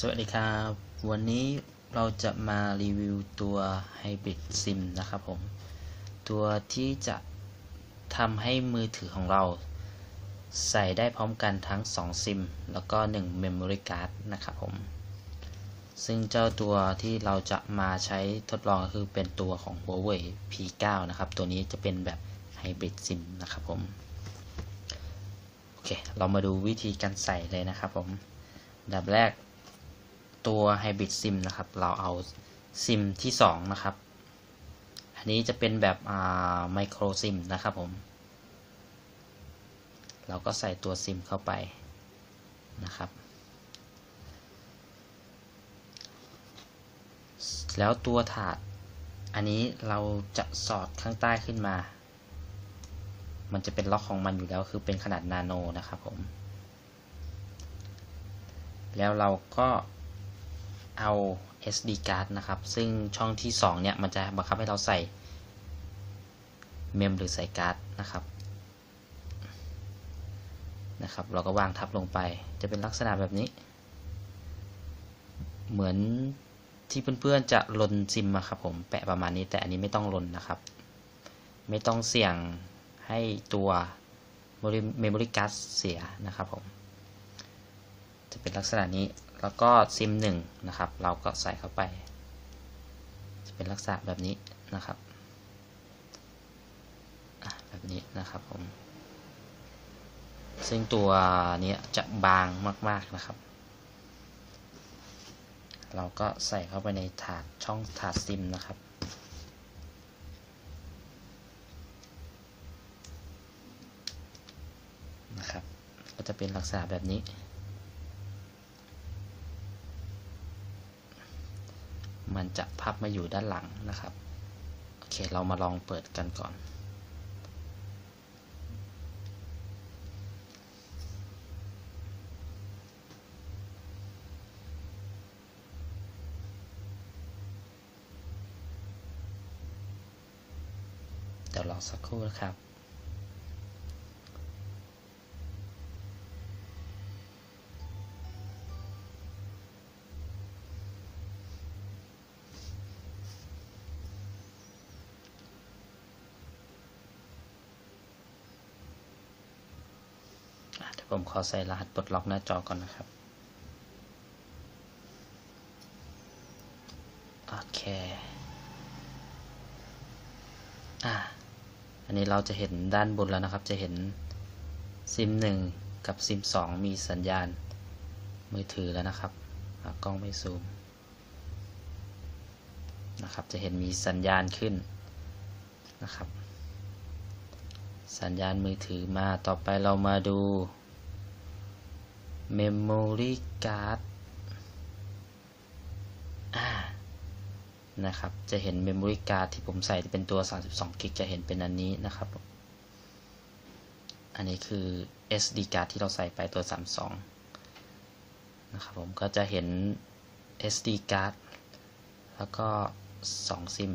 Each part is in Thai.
สวัสดีครับ วันนี้เราจะมารีวิวตัว Hybrid SIM นะครับผม ตัวที่จะทำให้มือถือของเรา ใส่ได้พร้อมกันทั้ง2ซิมแล้วก็ 1 Memory Card นะครับผม ซึ่งเจ้าตัวที่เราจะมาใช้ทดลองก็คือเป็นตัวของ Huawei P9 นะครับ ตัวนี้จะเป็นแบบ Hybrid SIM นะครับผม โอเค เรามาดูวิธีการใส่เลยนะครับผมดับแรก ตัว Hybrid SIM นะครับ เราเอาซิมที่ 2 นะครับ อันนี้จะเป็นแบบอ่า Micro SIM นะครับผม เราก็ใส่ตัวซิมเข้าไปนะครับ แล้วตัวถาด อันนี้เราจะสอดข้างใต้ขึ้นมา มันจะเป็นล็อกของมันอยู่แล้ว คือเป็นขนาดนาโนนะครับผม แล้วเราก็ เอา SD card นะครับ ซึ่งช่องที่ 2 เนี่ย มันจะบังคับให้เราใส่เมมหรือใส่การ์ดนะครับ นะครับ เราก็วางทับลงไป จะเป็นลักษณะแบบนี้ เหมือนที่เพื่อนๆจะลนซิมอะครับผม แปะประมาณนี้ แต่อันนี้ไม่ต้องลนนะครับ ไม่ต้องเสี่ยงให้ตัวเมมโมรี่การ์ดเสียนะครับผม จะเป็นลักษณะนี้ แล้วก็ซิมหนึ่งนะครับ เราก็ใส่เข้าไป จะเป็นลักษณะแบบนี้นะครับแบบนี้นะครับผม ซึ่งตัวนี้จะบางมาก ๆนะครับ เราก็ใส่เข้าไปในถาดช่องถาดซิมนะครับนะครับ ก็จะเป็นลักษณะแบบนี้ มันจะพับมาอยู่ด้านหลังนะครับ โอเค เรามาลองเปิดกันก่อน เดี๋ยวรอสักครู่นะครับ ผมขอใส่รหัสปลดล็อกหน้าจอก่อนนะครับ โอเค อ่าอันนี้เราจะเห็นด้านบนแล้วนะครับ จะเห็นซิมหนึ่งกับซิมสองมีสัญญาณมือถือแล้วนะครับ กล้องไม่ซูม นะครับ จะเห็นมีสัญญาณขึ้นนะครับ สัญญาณมือถือมา ต่อไปเรามาดู Memory Card อ่านะครับ จะเห็น Memory Card ที่ผมใส่เป็นตัว 32กิกจะเห็นเป็นอันนี้นะครับ อันนี้คือ SD card ที่เราใส่ไปตัว 32 นะครับผมก็จะเห็น SD card แล้วก็ 2 ซิม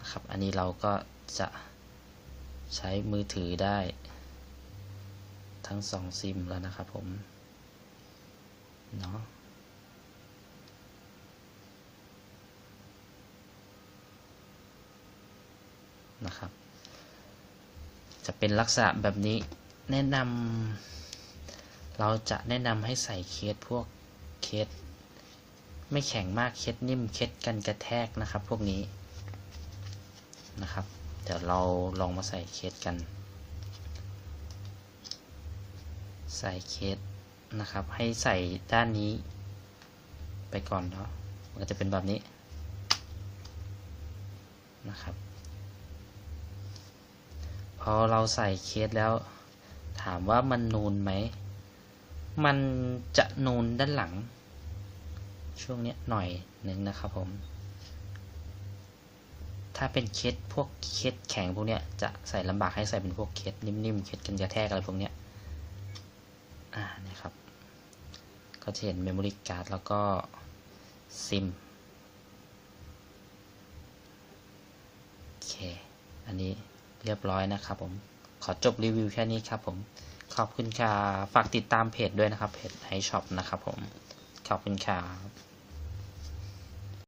นะครับ อันนี้เราก็จะใช้มือถือได้ ทั้ง2ซิมแล้วนะครับผม เนาะนะครับ จะเป็นลักษณะแบบนี้แนะนำเราจะแนะนำให้ใส่เคสพวกเคสไม่แข็งมากเคสนิ่มเคสกันกระแทกนะครับ พวกนี้นะครับ เดี๋ยวเราลองมาใส่เคสกัน ใส่เคสนะครับ ให้ใส่ด้านนี้ ไปก่อนเนาะมันจะเป็นแบบนี้นะครับ พอเราใส่เคสแล้ว ถามว่ามันนูนไหม มันจะนูนด้านหลัง ช่วงนี้หน่อยหนึ่งนะครับผมถ้าเป็นเคสพวกเคสแข็งพวกเนี้ยจะใส่ลำบากให้ใส่เป็นพวกเคสนิ่มๆเคสกันกระแทกอะไรพวกเนี้ย อ่านี่ครับ ก็จะเห็นเมมโมรี่การ์ดแล้วก็ซิมโอเค อันนี้เรียบร้อยนะครับผม ขอจบรีวิวแค่นี้ครับผม ขอบคุณค่ะ ฝากติดตามเพจด้วยนะครับ เพจไฮช็อปนะครับผม ขอบคุณครับ